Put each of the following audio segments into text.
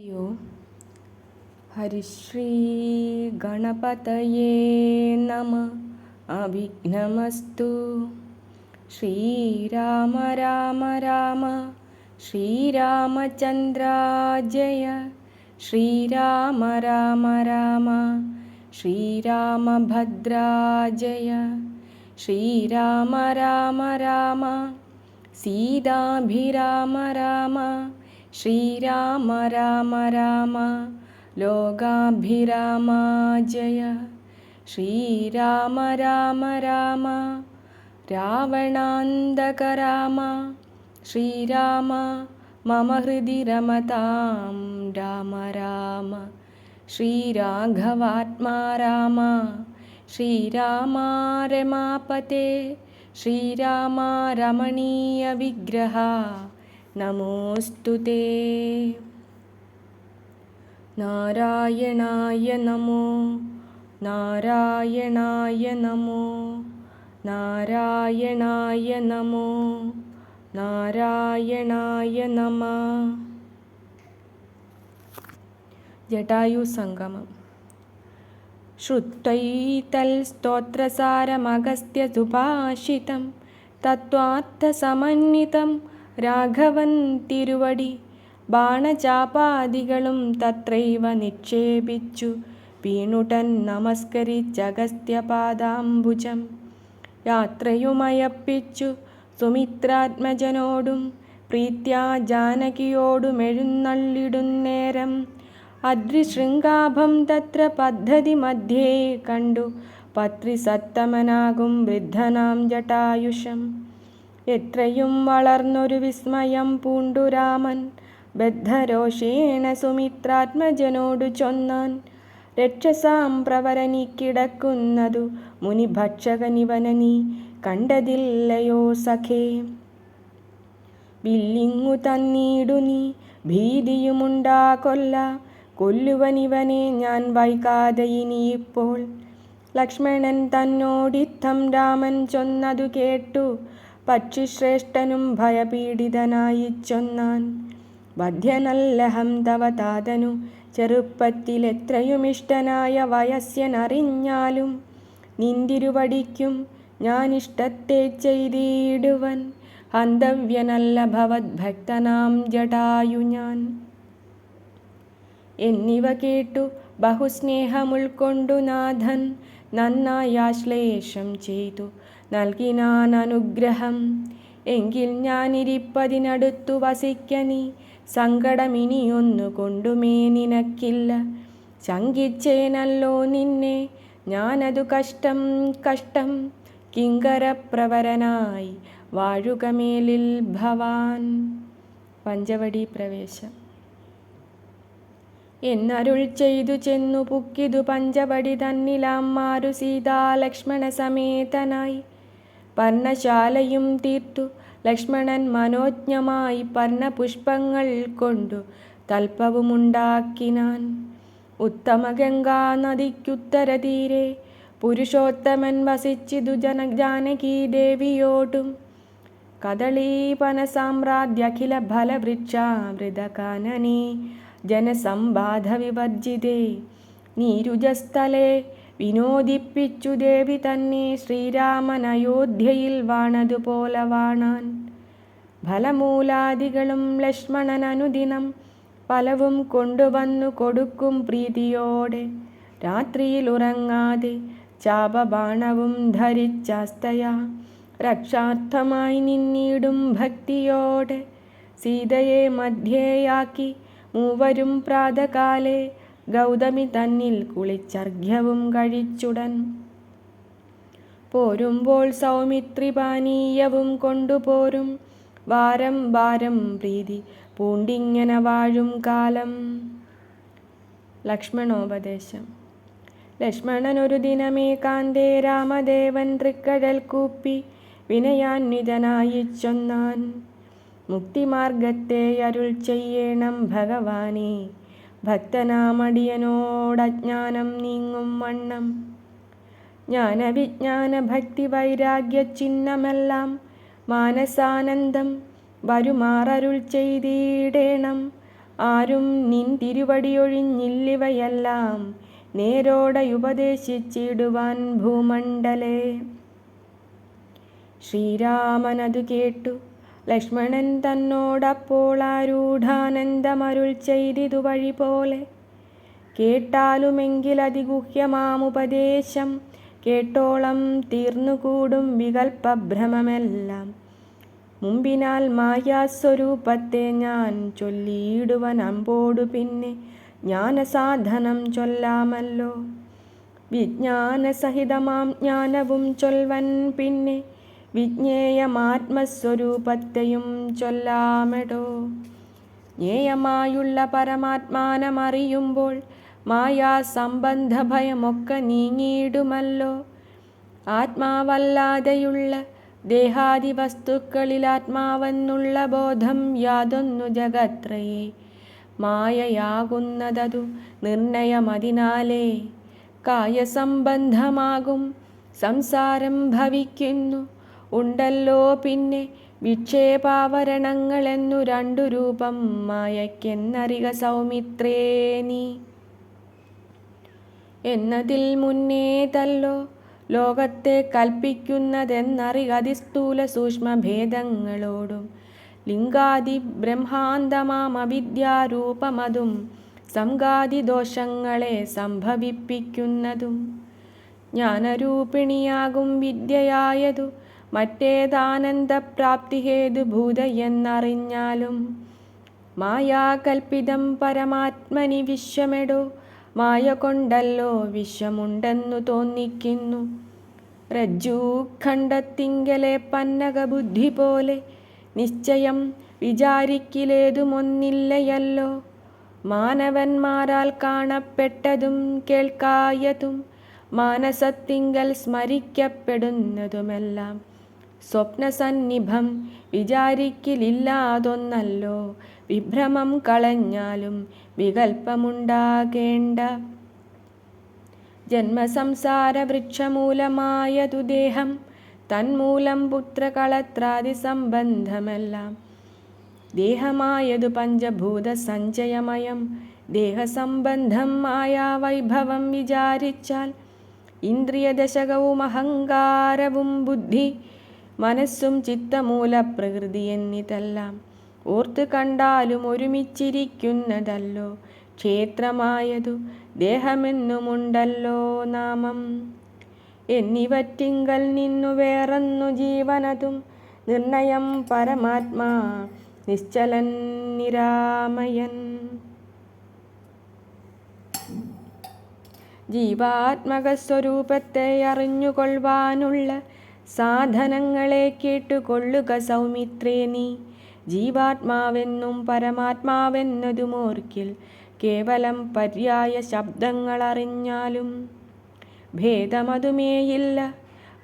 യോ ഹരിശ്രീ ഗണപതയേ നമ അവിഘ്നമസ്തു ശ്രീരാമ രാമ രാമ ശ്രീരാമചന്ദ്ര ജയ ശ്രീരാമ രാമ രാമ ശ്രീരാമഭദ്രാ ജയ ശ്രീരാമ രാമ രാമ സീതാഭിരാമ രാമ ശ്രീരാമ രാമ രാമ ലോകാഭിരാമ ജയ. ശ്രീരാമ രാമ രാമ രാവണാന്തക രാമ. ശ്രീരാമ മമ ഹൃദി രമതാം രാമ രാമ. ശ്രീരാഘവാത്മാ രാമ ശ്രീരാമ രമാപതേ ശ്രീരാമ രമണീയ വിഗ്രഹ നമോസ്തു തേ നാരായണായ നമോ നാരായണായ നമോ നാരായണായ നമോ നാരായണായ നമ. ജടായു സംഗമം ശ്രുത്വൈതൽസ്തോത്രസാരമഗസ്ത്യസുഭാഷിതം തത്വാർത്ഥസമന്വിതം രാഘവൻ തിരുവടി. ബാണചാപാദികളും തത്രൈവ നിക്ഷേപിച്ചു. വീണുടൻ നമസ്കരിച്ചഗസ്ത്യപാദാംബുജം യാത്രയുമയപ്പിച്ചു. സുമിത്രാത്മജനോടും പ്രീത്യാ ജാനകിയോടുമെഴുന്നള്ളിടുന്നേരം അദ്രിശൃംഗാഭം തത്ര പദ്ധതി മധ്യേ കണ്ടു. പത്രിസത്തമനാകും വൃദ്ധനാം ജടായുഷം എത്രയും വളർന്നൊരു വിസ്മയം പൂണ്ടു രാമൻ. ബദ്ധരോഷേണ സുമിത്രാത്മജനോടു ചൊന്നാൻ. രക്ഷസാം പ്രവരനി കിടക്കുന്നതു മുനിഭക്ഷകനിവനനി കണ്ടതില്ലയോ സഖേ. വില്ലിങ്ങു തന്നീടു നീ ഭീതിയുമുണ്ടാ കൊല്ല. കൊല്ലുവനിവനെ ഞാൻ വൈകാതെ ഇനിയിപ്പോൾ. ലക്ഷ്മണൻ തന്നോടിത്തം രാമൻ ചൊന്നതു കേട്ടു. പക്ഷിശ്രേഷ്ഠനും ഭയപീഡിതനായി ചൊന്നാൻ. വധ്യനല്ലഹം തവ താതനു ചെറുപ്പത്തിലെത്രയുമിഷ്ടനായ വയസ്യനറിഞ്ഞാലും നിന്തിരുവടിക്കും ഞാനിഷ്ടത്തെ ചെയ്തിടുവൻ. ഹന്തവ്യനല്ല ഭവദ്ഭക്തനാം ജടായു ഞാൻ. എന്നിവ കേട്ടു ബഹുസ്നേഹമുൾക്കൊണ്ടു നാഥൻ നന്നായാശ്ലേഷം ചെയ്തു. നൽകിനാൻ അനുഗ്രഹം. എങ്കിൽ ഞാനിരിപ്പതിനടുത്തു വസിക്ക നീ. സങ്കടമിനിയൊന്നു കൊണ്ടുമേ നിനക്കില്ല. ശങ്കിച്ചേനല്ലോ നിന്നെ. ഞാനതു കഷ്ടം കഷ്ടം. കിങ്കരപ്രവരനായി വാഴുകമേലിൽ ഭവാൻ. പഞ്ചവടി പ്രവേശം. എന്നരുൾ ചെയ്തു ചെന്നു പുക്കിതു പഞ്ചവടി തന്നിലാം മാരു സീതാലക്ഷ്മണ സമേതനായി. പർണശാലയും തീർത്തു. ലക്ഷ്മണൻ മനോജ്ഞമായി പർണപുഷ്പങ്ങൾ കൊണ്ടു തൽപ്പവുമുണ്ടാക്കിനാൻ. ഉത്തമഗംഗാ നദിക്കുത്തര തീരെ പുരുഷോത്തമൻ വസിച്ചിതു ജന ജാനകീ ദേവിയോടും. കദളീപന സാമ്രാജ്യഖില ഫലവൃക്ഷാമൃതകാനനേ ജനസംബാധ വിവർജിതേ നീരുജസ്ഥലെ വിനോദിപ്പിച്ചു ദേവി തന്നെ ശ്രീരാമൻ അയോധ്യയിൽ വാണതുപോലെ വാണാൻ. ഫലമൂലാദികളും ലക്ഷ്മണൻ അനുദിനം പലവും കൊണ്ടുവന്നു കൊടുക്കും പ്രീതിയോടെ. രാത്രിയിൽ ഉറങ്ങാതെ ചാപബാണവും ധരിച്ചാസ്തയാ. രക്ഷാർത്ഥമായി നിന്നിടും ഭക്തിയോടെ സീതയെ മധ്യേയാക്കി മൂവരും പ്രാതകാലെ ഗൗതമി തന്നിൽ കുളിച്ചർഘ്യവും കഴിച്ചുടൻ. പോരുമ്പോൾ സൗമിത്രി പാനീയവും കൊണ്ടുപോരും. വാരം വാരം പ്രീതി പൂണ്ടിങ്ങനെ വാഴും കാലം. ലക്ഷ്മണോപദേശം. ലക്ഷ്മണൻ ഒരു ദിനമേ കാന്തേ രാമദേവൻ തൃക്കടൽ കൂപ്പി വിനയാന്വിതനായി ചൊന്നാൻ. മുക്തിമാർഗത്തെ അരുൾ ചെയ്യണം ഭഗവാനെ. ഭക്തനാമടിയനോടജ്ഞാനം നീങ്ങും വണ്ണം. ജ്ഞാനവിജ്ഞാന ഭക്തി വൈരാഗ്യ ചിഹ്നമെല്ലാം മാനസാനന്ദം വരുമാറരുൾ ചെയ്തിടേണം. ആരും നിൻ തിരുവടിയൊഴിഞ്ഞില്ലിവയെല്ലാം നേരോടെ ഉപദേശിച്ചിടുവാൻ ഭൂമണ്ഡലേ. ശ്രീരാമനതു കേട്ടു. ലക്ഷ്മണൻ തന്നോടപ്പോൾ ആരൂഢാനന്ദമരുൾ ചെയ്തിതു വഴി പോലെ കേട്ടാലുമെങ്കിലതിഗുഹ്യമാമുപദേശം കേട്ടോളം തീർന്നുകൂടും വികൽപ്പഭ്രമമെല്ലാം. മുമ്പിനാൽ മായാസ്വരൂപത്തെ ഞാൻ ചൊല്ലിയിടുവൻ അമ്പോടു പിന്നെ ജ്ഞാനസാധനം ചൊല്ലാമല്ലോ. വിജ്ഞാനസഹിതമാം ജ്ഞാനവും ചൊൽവൻ പിന്നെ വിജ്ഞേയമാത്മസ്വരൂപത്തെയും ചൊല്ലാമെടോ. ജ്ഞേയമായുള്ള പരമാത്മാനമറിയുമ്പോൾ മായാസംബന്ധ ഭയമൊക്കെ നീങ്ങിയിടുമല്ലോ. ആത്മാവല്ലാതെയുള്ള ദേഹാദി വസ്തുക്കളിൽ ആത്മാവെന്നുള്ള ബോധം യാതൊന്നു ജഗത്രയെ മായയാകുന്നതതു നിർണയമതിനാലേ. കായസംബന്ധമാകും സംസാരം ഭവിക്കുന്നു ഉണ്ടല്ലോ പിന്നെ വിക്ഷേപാവരണങ്ങളെന്നു രണ്ടു രൂപം മായക്കെന്നറിക സൗമിത്രേ നീ. എന്നതിൽ മുന്നേ തല്ലോ ലോകത്തെ കൽപ്പിക്കുന്നതെന്നറിക അതിസ്ഥൂല സൂക്ഷ്മഭേദങ്ങളോടും ലിംഗാദി ബ്രഹ്മാന്തമാം അവിദ്യാരൂപമതും സംഗാതി ദോഷങ്ങളെ സംഭവിപ്പിക്കുന്നതും ജ്ഞാനരൂപിണിയാകും വിദ്യയായതു മറ്റേതാനന്ദപ്രാപ്തി ഹേതുഭൂതയെന്നറിഞ്ഞാലും മായാകൽപ്പിതം പരമാത്മനി വിശ്വമെടോ. മായ കൊണ്ടല്ലോ വിശ്വമുണ്ടെന്നു തോന്നിക്കുന്നു. രജ്ജൂഖണ്ഡത്തിങ്കലെ പന്നക ബുദ്ധി പോലെ നിശ്ചയം വിചാരിക്കിലേതുമൊന്നില്ലയല്ലോ. മാനവന്മാരാൽ കാണപ്പെട്ടതും കേൾക്കായതും മാനസത്തിങ്കൽ സ്മരിക്കപ്പെടുന്നതുമെല്ലാം. സ്വപ്നസന്നിഭം വിചാരിക്കലില്ലാതൊന്നല്ലോ. വിഭ്രമം കളഞ്ഞാലും വികൽപ്പമുണ്ടാകേണ്ട. ജന്മസംസാര വൃക്ഷമൂലമായതു ദേഹം തന്മൂലം പുത്രകളത്രാദി സംബന്ധമെല്ലാം ദേഹമായതു പഞ്ചഭൂത സഞ്ചയമയം ദേഹസംബന്ധം വൈഭവം വിചാരിച്ചാൽ ഇന്ദ്രിയദശകവും അഹങ്കാരവും ബുദ്ധി മനസ്സും ചിത്തമൂല പ്രകൃതി എന്നിതെല്ലാം ഓർത്ത് കണ്ടാലും ഒരുമിച്ചിരിക്കുന്നതല്ലോ. ക്ഷേത്രമായതു ദേഹമെന്നുമുണ്ടല്ലോ നാമം. എന്നിവറ്റിങ്കൽ നിന്നു വേറെന്നു ജീവനതും നിർണയം പരമാത്മാ നിശ്ചലൻ നിരാമയൻ. ജീവാത്മക സ്വരൂപത്തെ അറിഞ്ഞുകൊള്ളുവാനുള്ള സാധനങ്ങളെ കേട്ടുകൊള്ളുക സൗമിത്രേ നീ. ജീവാത്മാവെന്നും പരമാത്മാവെന്നതുമോർക്കിൽ കേവലം പര്യായ ശബ്ദങ്ങളറിഞ്ഞാലും ഭേദമതുമേയില്ല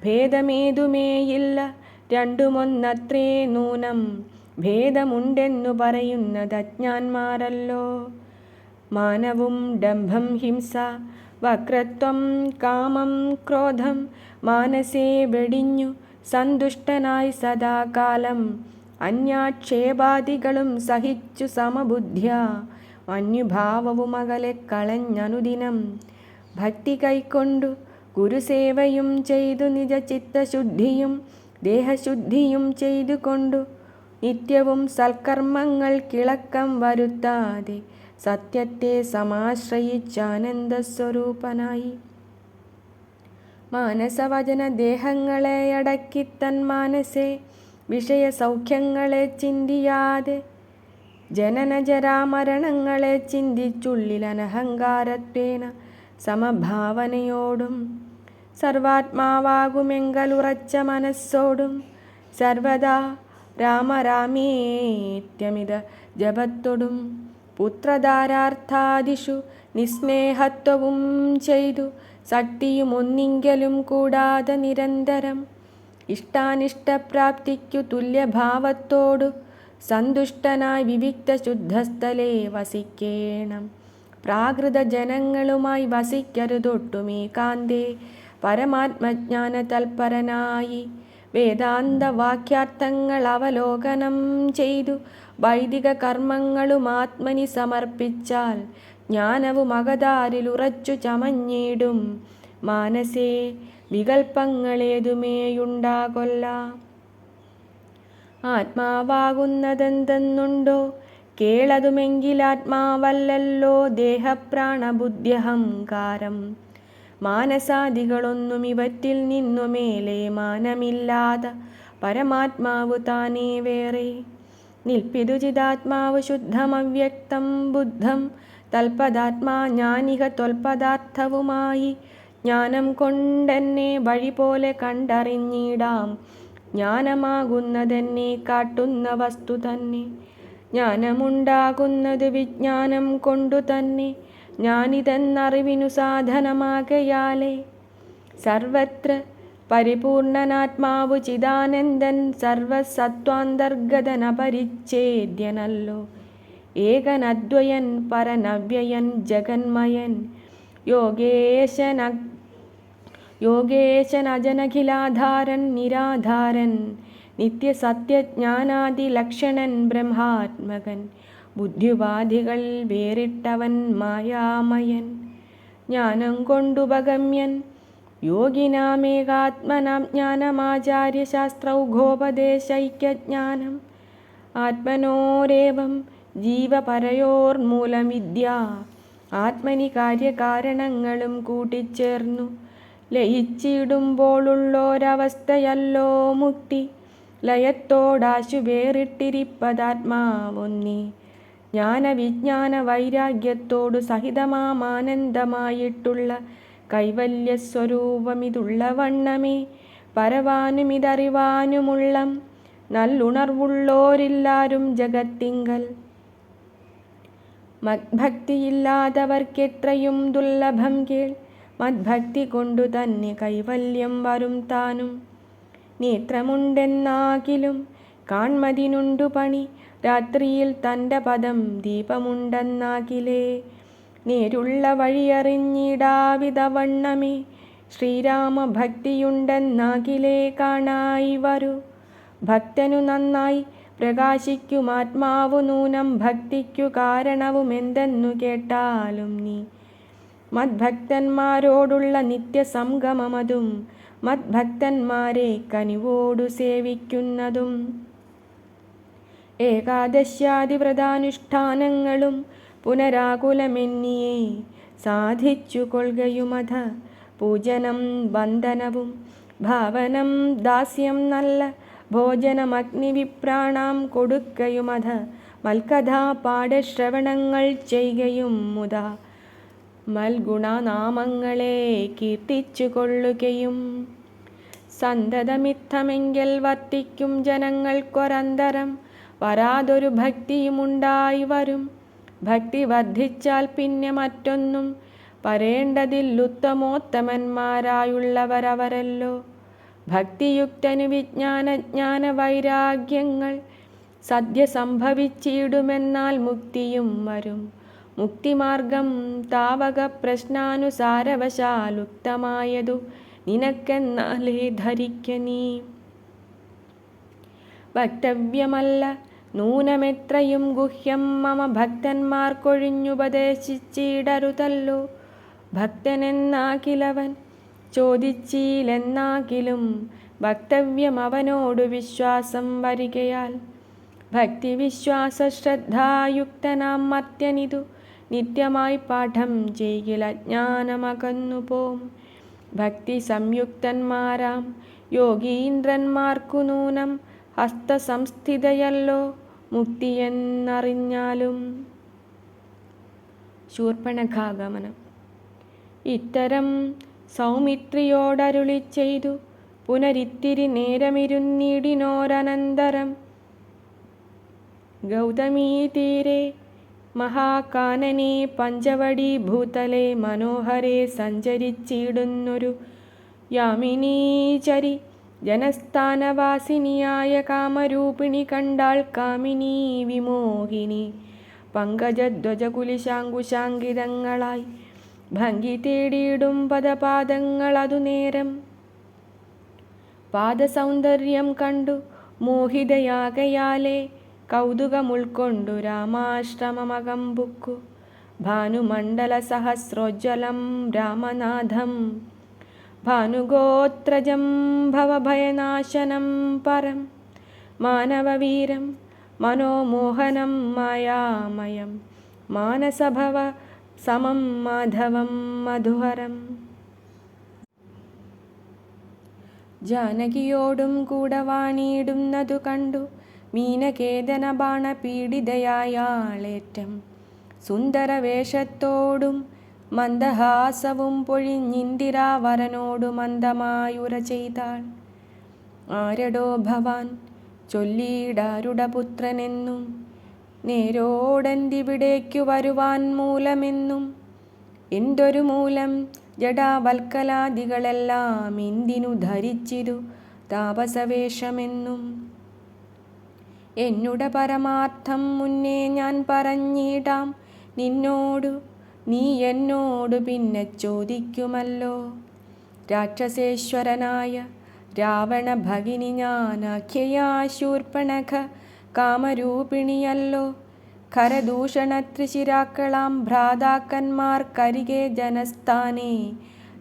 ഭേദമേതുമേയില്ല. രണ്ടുമൊന്നത്രേ നൂനം ഭേദമുണ്ടെന്നു പറയുന്നത് അജ്ഞാന്മാരല്ലോ. മാനവും ഡംഭം ഹിംസ വക്രത്വം കാമം ക്രോധം മാനസേ വെടിഞ്ഞു. സന്തുഷ്ടനായി സദാകാലം അന്യാക്ഷേപാദികളും സഹിച്ചു സമബുദ്ധ്യ. മഞ്ഞുഭാവവും അകലെ കളഞ്ഞനുദിനം ഭക്തി കൈക്കൊണ്ടു ഗുരുസേവയും ചെയ്തു നിജ ചിത്തശുദ്ധിയും ദേഹശുദ്ധിയും ചെയ്തുകൊണ്ടു നിത്യവും സൽക്കർമ്മങ്ങൾ കിളക്കം വരുത്താതെ സത്യത്തെ സമാശ്രയിച്ചാനന്ദസ്വരൂപനായി. മാനസവചന ദേഹങ്ങളെ അടക്കി തൻ വിഷയ വിഷയസൗഖ്യങ്ങളെ ചിന്തിയാതെ ജനനജരാമരണങ്ങളെ ചിന്തിച്ചുള്ളിൽ അനഹങ്കാരത്വേന സമഭാവനയോടും സർവാത്മാവാകുമെങ്കലുറച്ച മനസ്സോടും സർവദാ രാമരാമേത്യമിത ജപത്തൊടും. പുത്രധാരാർത്ഥാദിഷു നിസ്നേഹത്വവും ചെയ്തു. സട്ടിയും ഒന്നിങ്കലും കൂടാതെ നിരന്തരം ഇഷ്ടാനിഷ്ടപ്രാപ്തിക്കു തുല്യഭാവത്തോടു സന്തുഷ്ടനായി വിവിക്ത ശുദ്ധസ്ഥലേ വസിക്കേണം. പ്രാകൃത ജനങ്ങളുമായി വസിക്കരുതൊട്ടുമേ കാന്തേ പരമാത്മജ്ഞാന തൽപരനായി വേദാന്തവാക്യാർത്ഥങ്ങൾ അവലോകനം ചെയ്തു. വൈദിക കർമ്മങ്ങളും ആത്മനി സമർപ്പിച്ചാൽ ജ്ഞാനവും അകതാരിലുറച്ചു ചമഞ്ഞിടും. മാനസേ വികൽപ്പങ്ങളേതുമേയുണ്ടാകൊല്ല? ആത്മാവാകുന്നതെന്തെന്നുണ്ടോ? കേളതുമെങ്കിലാത്മാവല്ലല്ലോ ദേഹപ്രാണബുദ്ധ്യഹങ്കാരം. മാനസാദികളൊന്നും ഇവറ്റിൽ നിന്നു മേലെ മാനമില്ലാത പരമാത്മാവ് താനേ വേറെ. നിൽപ്പിതു ചിതാത്മാവ് ശുദ്ധമവ്യക്തം ബുദ്ധം തൽപദാത്മാ ജ്ഞാനിക ത്വൽപദാർത്ഥവുമായി ജ്ഞാനം കൊണ്ടെന്നെ വഴി പോലെ കണ്ടറിഞ്ഞിടാം. ജ്ഞാനമാകുന്നതെന്നെ കാട്ടുന്ന വസ്തു തന്നെ. ജ്ഞാനമുണ്ടാകുന്നത് വിജ്ഞാനം കൊണ്ടു തന്നെ. ഞാനിതെന്നറിവിനു സാധനമാകയാലേ. സർവത്ര പരിപൂർണനാത്മാവു ചിദാനന്ദൻ സർവസത്വാന്തർഗതനപരിച്ഛേദ്യനല്ലോ. ഏകനദ്വയൻ പരനവ്യയൻ ജഗന്മയൻ. യോഗേശന യോഗേശനജനഖിലാധാരൻ നിരാധാരൻ. നിത്യസത്യജ്ഞാനാദിലക്ഷണൻ ബ്രഹ്മാത്മകൻ. ബുദ്ധിവാദികൾ വേറിട്ടവൻ മായാമയൻ. ജ്ഞാനം കൊണ്ടുപഗമ്യൻ. യോഗിനാമേകാത്മനാം ജ്ഞാനമാചാര്യശാസ്ത്രൗഘോപദേശൈക്യജ്ഞാനം ആത്മനോരേവം ജീവപരയോർമൂലമിദ്യ. ആത്മനി കാര്യകാരണങ്ങളും കൂട്ടിച്ചേർന്നു. ലയിച്ചിടുമ്പോഴുള്ളൊരവസ്ഥയല്ലോ മുക്തി ലയത്തോടാശു വേറിട്ടിരിപ്പതാത്മാവൊന്നി ജ്ഞാനവിജ്ഞാന വൈരാഗ്യത്തോടു സഹിതമാമാനന്ദമായിട്ടുള്ള കൈവല്യസ്വരൂപമിതുള്ള വണ്ണമേ പരവാനുമിതറിവാനുമുള്ളം നല്ലുണർവുള്ളോരില്ലാരും ജഗത്തിങ്കൽ. മദ്ഭക്തിയില്ലാത്തവർക്കെത്രയും ദുർലഭം കേൾ മദ്ഭക്തി കൊണ്ടു തന്നെ കൈവല്യം വരും താനും. നേത്രമുണ്ടെന്നാകിലും കാൺമതിനുണ്ടു പണി രാത്രിയിൽ തന്റെ പദം ദീപമുണ്ടെന്നാകിലേ നേരുള്ള വഴിയറിഞ്ഞിടാവിധവണ്ണമേ ശ്രീരാമഭക്തിയുണ്ടെന്നാകിലേ കാണായി വരൂ. ഭക്തനു നന്നായി പ്രകാശിക്കുമാത്മാവു നൂനം ഭക്തിക്കു കാരണവുമെന്തെന്നു കേട്ടാലും നീ. മദ്ഭക്തന്മാരോടുള്ള നിത്യസംഗമമതും മദ്ഭക്തന്മാരെ കനിവോടു സേവിക്കുന്നതും. ഏകാദശ്യാദിവ്രതാനുഷ്ഠാനങ്ങളും പുനരാകുലമെന്നിയെ. സാധിച്ചു കൊള്ളുകയുമത പൂജനം വന്ദനവും. ഭാവനം ദാസ്യം നല്ല. ഭോജനമഗ്നിവിപ്രാണാം കൊടുക്കയുമത മൽക്കഥാ പാഠശ്രവണങ്ങൾ ചെയ്യുകയും മുത. മൽഗുണനാമങ്ങളെ കീർത്തിച്ചു കൊള്ളുകയും. സന്തതമിത്തമെങ്കിൽ വർത്തിക്കും ജനങ്ങൾക്കൊരന്തരം വരാതൊരു ഭക്തിയുമുണ്ടായി വരും. ഭക്തി വർദ്ധിച്ചാൽ പിന്നെ മറ്റൊന്നും പറയേണ്ടതില്ലുത്തമോത്തമന്മാരായുള്ളവരവരല്ലോ ഭക്തിയുക്തനു വിജ്ഞാനജ്ഞാന വൈരാഗ്യങ്ങൾ സദ്യ സംഭവിച്ചിടുമെന്നാൽ മുക്തിയും വരും. മുക്തിമാർഗം താവക പ്രശ്നാനുസാരവശാലുക്തമായതു നിനക്കെന്നാലേ ധരിക്ക നീ. വക്തവ്യമല്ല നൂനമെത്രയും ഗുഹ്യം മമ ഭക്തന്മാർക്കൊഴിഞ്ഞുപദേശിച്ചിടരുതല്ലോ. ഭക്തനെന്നാകിലവൻ ചോദിച്ചീലെന്നാകിലും വക്തവ്യം അവനോടു വിശ്വാസം വരികയാൽ. ഭക്തിവിശ്വാസ ശ്രദ്ധായുക്തനാം മർത്യനിതു. നിത്യമായി പാഠം ചെയ്യില ജ്ഞാനമകന്നു പോം. ഭക്തി സംയുക്തന്മാരാം യോഗീന്ദ്രന്മാർക്കു നൂനം ഹസ്തസംസ്ഥിതയല്ലോ മുക്തിയെന്നറിഞ്ഞാലും. ശൂർപ്പണഖാഗമനം ഇത്തരം സൗമിത്രിയോടരുളി ചെയ്തു പുനരിത്തിരി നേരമിരുന്നിടിനോരനന്തരം. ഗൗതമീ തീരെ മഹാകാനനെ പഞ്ചവടി ഭൂതലെ മനോഹരെ സഞ്ചരിച്ചിടുന്നൊരു യാമിനീചരി ജനസ്ഥാനവാസിനിയായ കാമരൂപിണി കണ്ടാൾ കാമിനി വിമോഹിനി. പങ്കജധ്വജകുലിശാങ്കുശാങ്കിതങ്ങളായി ഭംഗി തേടിയിടും പദപാദങ്ങൾ അതുനേരം പാദസൗന്ദര്യം കണ്ടു മോഹിതയാകയാലേ കൗതുകമുൾക്കൊണ്ടു രാമാശ്രമമകമ്പുക്കു ഭാനുമണ്ഡല സഹസ്രോജ്വലം രാമനാഥം ഭാനുഗോത്രജം ഭവഭയനാശനം പരം. മാനവവീരം മനോമോഹനം മായാമയം. മാനസഭവ സമം മാധവം മധുഹരം. ജാനകിയോടും കൂടെ വാണിയിടുന്നതു കണ്ടു. മീനകേതന ബാണപീഡിതയായാളേറ്റം സുന്ദരവേഷത്തോടും മന്ദഹാസവും പൊഴിഞ്ഞിന്ദിരാവരനോടു മന്ദമായുര ചെയ്താൾ. ആരടോ ഭവാൻ ചൊല്ലിയിടാരുടപുത്രനെന്നും നേരോടന്തിവിടേക്കു വരുവാൻ മൂലമെന്നും. എന്തൊരു മൂലം? ജഡാവൽക്കലാദികളെല്ലാം എന്തിനു ധരിച്ചിരു താപസവേഷമെന്നും. എന്നുട പരമാർത്ഥം മുന്നേ ഞാൻ പറഞ്ഞിടാം. നിന്നോടു നീ എന്നോട് പിന്നെ ചോദിക്കുമല്ലോ? രാക്ഷസേശ്വരനായ രാവണ ഭഗിനി ഞാനാഖ്യയാശൂർപ്പണഖ കാമരൂപിണിയല്ലോ. ഖരദൂഷണത്രിശിരാക്കളാം ഭ്രാതാക്കന്മാർക്കരികെ ജനസ്ഥാനേ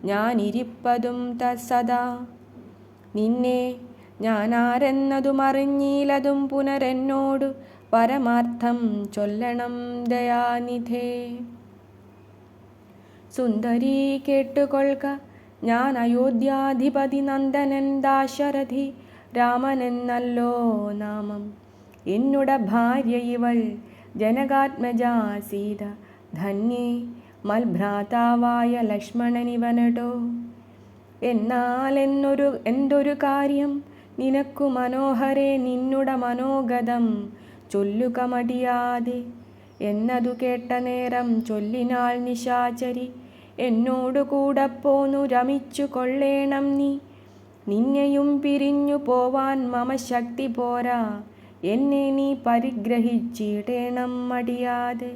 ഞാനിരിപ്പതും തസദാ നിന്നെ ഞാനാരെന്നതുമറിഞ്ഞീലതും പുനരെന്നോടു പരമാർത്ഥം ചൊല്ലണം ദയാനിധേ. സുന്ദരീ കേട്ടുകൊള്ളുക. ഞാൻ അയോധ്യാധിപതി നന്ദനൻ ദാശരഥി. രാമനെന്നല്ലോ നാമം. എന്നുട ഭാര്യ ഇവൾ. ജനകാത്മജാ സീത ധന്യേ മൽഭ്രാതാവായ ലക്ഷ്മണനിവനടോ എന്നാൽ എന്നൊരു എന്തൊരു കാര്യം? നിനക്കു മനോഹരേ നിന്നുട മനോഗതം. ചൊല്ലുക മടിയാതെ. എന്നതു കേട്ട നേരം ചൊല്ലിനാൾ നിശാചരി. എന്നോടു കൂടെ പോന്നു രമിച്ചു കൊള്ളേണം നീ. നിന്നെയും പിരിഞ്ഞു പോവാൻ മമ ശക്തി പോരാ. എന്നെ നീ പരിഗ്രഹിച്ചിടേണം മടിയാതെ.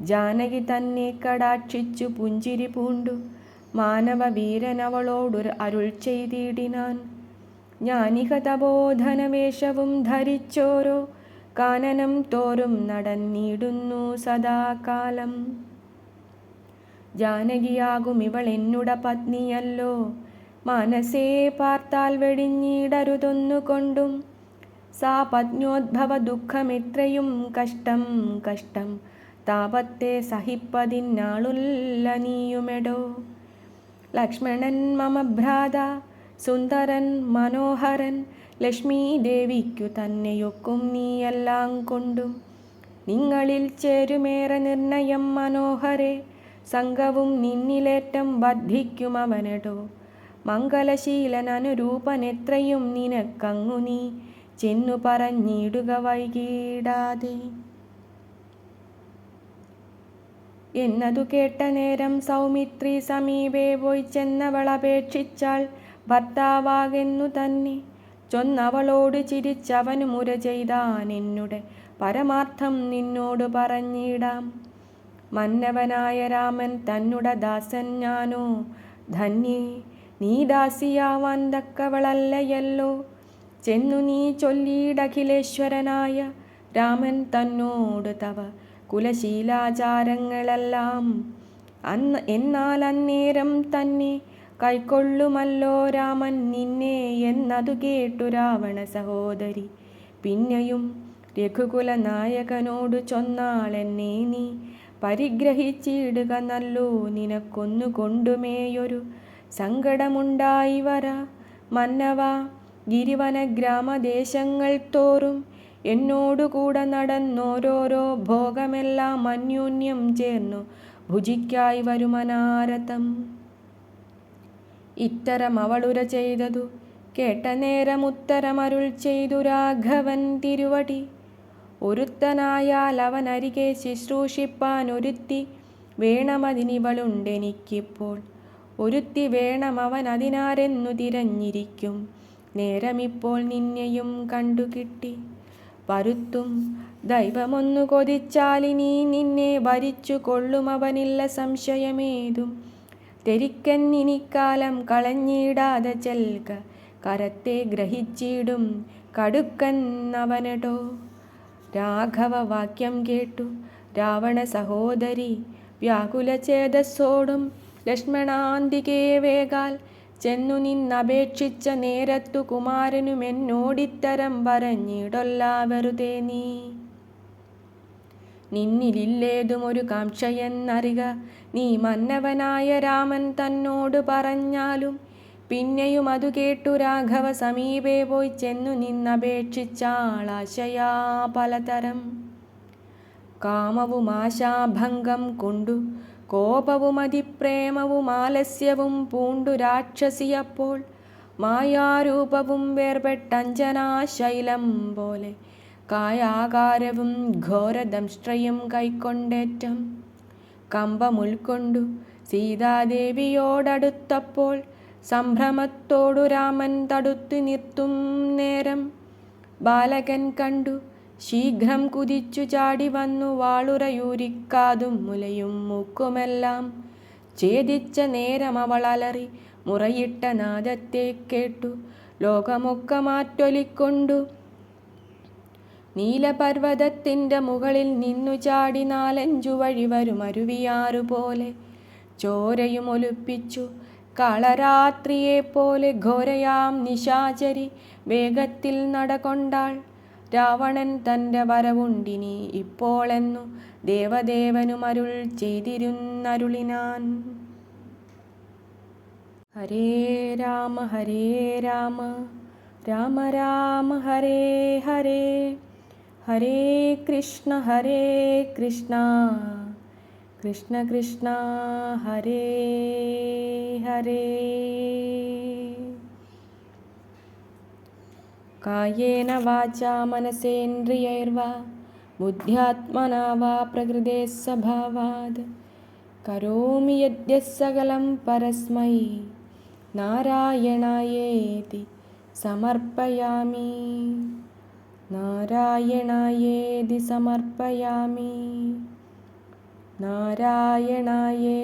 ജാനകി തന്നെ കടാക്ഷിച്ചു പുഞ്ചിരി പൂണ്ടു. മാനവ വീരനവളോടൊരു അരുൾ ചെയ്തിടിനാൻ ജ്ഞാനിക തപോധനവേഷവും ധരിച്ചോരോ. കാനനം തോറും നടന്നിടുന്നു സദാകാലം. ജാനകിയാകും ഇവൾ എന്നുട പത്നിയല്ലോ. മനസ്സേ പാർത്താൽ വെടിഞ്ഞിടരുതൊന്നുകൊണ്ടും സാ പത്നോദ്ഭവ ദുഃഖമിത്രയും കഷ്ടം കഷ്ടം. താപത്തെ സഹിപ്പതിനാളുല്ല നീയുമെടോ. ലക്ഷ്മണൻ മമ ഭ്രാത സുന്ദരൻ മനോഹരൻ ലക്ഷ്മീദേവിക്കു തന്നെയൊക്കും നീയെല്ലാം കൊണ്ടും. നിങ്ങളിൽ ചേരുമേറെ നിർണയം മനോഹരെ സംഘവും നിന്നിലേറ്റം ബദ്ധിക്കുമവനടോ മംഗലശീലനനുരൂപനെത്രയും നിനക്കങ്ങു നീ ചെന്നു പറഞ്ഞിടുക വൈകിടാതെ. എന്നതു കേട്ട നേരം സൗമിത്രി സമീപേ പോയി ചെന്നവളപേക്ഷിച്ചാൾ ഭർത്താവാകെന്നു തന്നെ. ചൊന്നവളോട് ചിരിച്ചവനു മുര ചെയ്താൻ എന്നുടെ പരമാർത്ഥം നിന്നോട് പറഞ്ഞിടാം. മന്നവനായ രാമൻ തന്നുട ദാസൻ ഞാനോ. ധന്യേ നീ ദാസിയാവാൻ തക്കവളല്ലയല്ലോ. ചെന്നു നീ ചൊല്ലിയിടഖിലേശ്വരനായ രാമൻ തന്നോട് തവ കുലശീലാചാരങ്ങളെല്ലാം. അന്ന് എന്നാൽ അന്നേരം തന്നെ കൈക്കൊള്ളുമല്ലോ രാമൻ നിന്നെ എന്നതു കേട്ടു രാവണ സഹോദരി. പിന്നെയും രഘുകുലനായകനോട് നായകനോട് ചൊന്നാളെന്നെ നീ പരിഗ്രഹിച്ചിടുക നല്ലോ നിനക്കൊന്നു കൊണ്ടുമേയൊരു സങ്കടമുണ്ടായി വര. മന്നവ ഗിരിവന ഗ്രാമദേശങ്ങൾ തോറും എന്നോടുകൂടെ നടന്നോരോരോ ഭോഗമെല്ലാം അന്യോന്യം ചേർന്നു. ഭുജിക്കായി വരുമനാരതം ഇത്തരം അവളുര ചെയ്തതു. കേട്ട നേരം ഉത്തരമരുൾ ചെയ്തു രാഘവൻ തിരുവടി. ഒരുത്തനായാൽ അവനരികെ ശുശ്രൂഷിപ്പാൻ ഒരുത്തി വേണമതിനിവളുണ്ടെനിക്കിപ്പോൾ. ഒരുത്തി വേണം അവൻ അതിനാരെന്നു തിരഞ്ഞിരിക്കും. നേരമിപ്പോൾ നിന്നെയും കണ്ടുകിട്ടി. വരുത്തും. ദൈവമൊന്നു കൊതിച്ചാലിനി നിന്നെ ഭരിച്ചു കൊള്ളുമവനില്ല സംശയമേതും തെരിക്കന്നിനിക്കാലം കളഞ്ഞിടാതെ ചെൽക. കരത്തെ ഗ്രഹിച്ചിടും. കടുക്കന്നവനടോ രാഘവ വാക്യം കേട്ടു. രാവണ സഹോദരി വ്യാകുല വ്യാകുലചേതസ്സോടും ലക്ഷ്മണാന്തികേ വേഗാൽ ചെന്നു നിന്നപേക്ഷിച്ച നേരത്തു കുമാരനുമെന്നോടിത്തരം പറഞ്ഞിടൊല്ല വെറുതെ നീ. നിന്നിലില്ലേതുമൊരു കാംക്ഷയെന്നറിക നീ മന്നവനായ രാമൻ തന്നോട് പറഞ്ഞാലും പിന്നെയും അതു കേട്ടു രാഘവ സമീപേ പോയി ചെന്നു നിന്നപേക്ഷിച്ചാളാശയാ പലതരം. കാമവും ആശാഭംഗം കൊണ്ടു കോപവും അതിപ്രേമവും ആലസ്യവും പൂണ്ടു രാക്ഷസിയപ്പോൾ മായാരൂപവും വേർപെട്ടഞ്ജനാശൈലം പോലെ കായാകാരവും ഘോരദംഷ്ട്രയും കൈക്കൊണ്ടേറ്റം. കമ്പമുൾക്കൊണ്ടു സീതാദേവിയോടടുത്തപ്പോൾ സംഭ്രമത്തോടു രാമൻ തടുത്തു നിർത്തും നേരം. ബാലകൻ കണ്ടു ശീഘ്രം കുതിച്ചു ചാടി വന്നു വാളുറയൂരിക്കാതും മുലയും മൂക്കുമെല്ലാം. ഛേദിച്ച നേരം അവൾ അലറി മുറയിട്ട നാദത്തെ കേട്ടു ലോകമൊക്കെ മാറ്റൊലിക്കൊണ്ടു. നീലപർവതത്തിന്റെ മുകളിൽ നിന്നു ചാടി നാലഞ്ചു വഴി വരും അരുവിയാറുപോലെ. ചോരയും ഒലിപ്പിച്ചു കളരാത്രിയെപ്പോലെ ഘോരയാം നിശാചരി വേഗത്തിൽ നടകൊണ്ടാൾ. രാവണൻ തന്റെ വരവുണ്ടിനി ഇപ്പോളെന്നു ദേവദേവനുമരുൾ ചെയ്തിരുന്നരുളിനാൻ. ഹരേ രാമ ഹരേ രാമ രാമ രാമ ഹരേ ഹരേ ഹരേ കൃഷ്ണ ഹരേ കൃഷ്ണ. कृष्णकृष्णा हरे हरे। कायेन वाचा मनसेन्द्रियैर्वा बुद्ध्यात्मना वा प्रकृतेः स्वभावाद्। करोमि यद्यः सकलं परस्मै नारायणायेति समर्पयामि। नारायणायेति समर्पयामि। നാരായണായേ.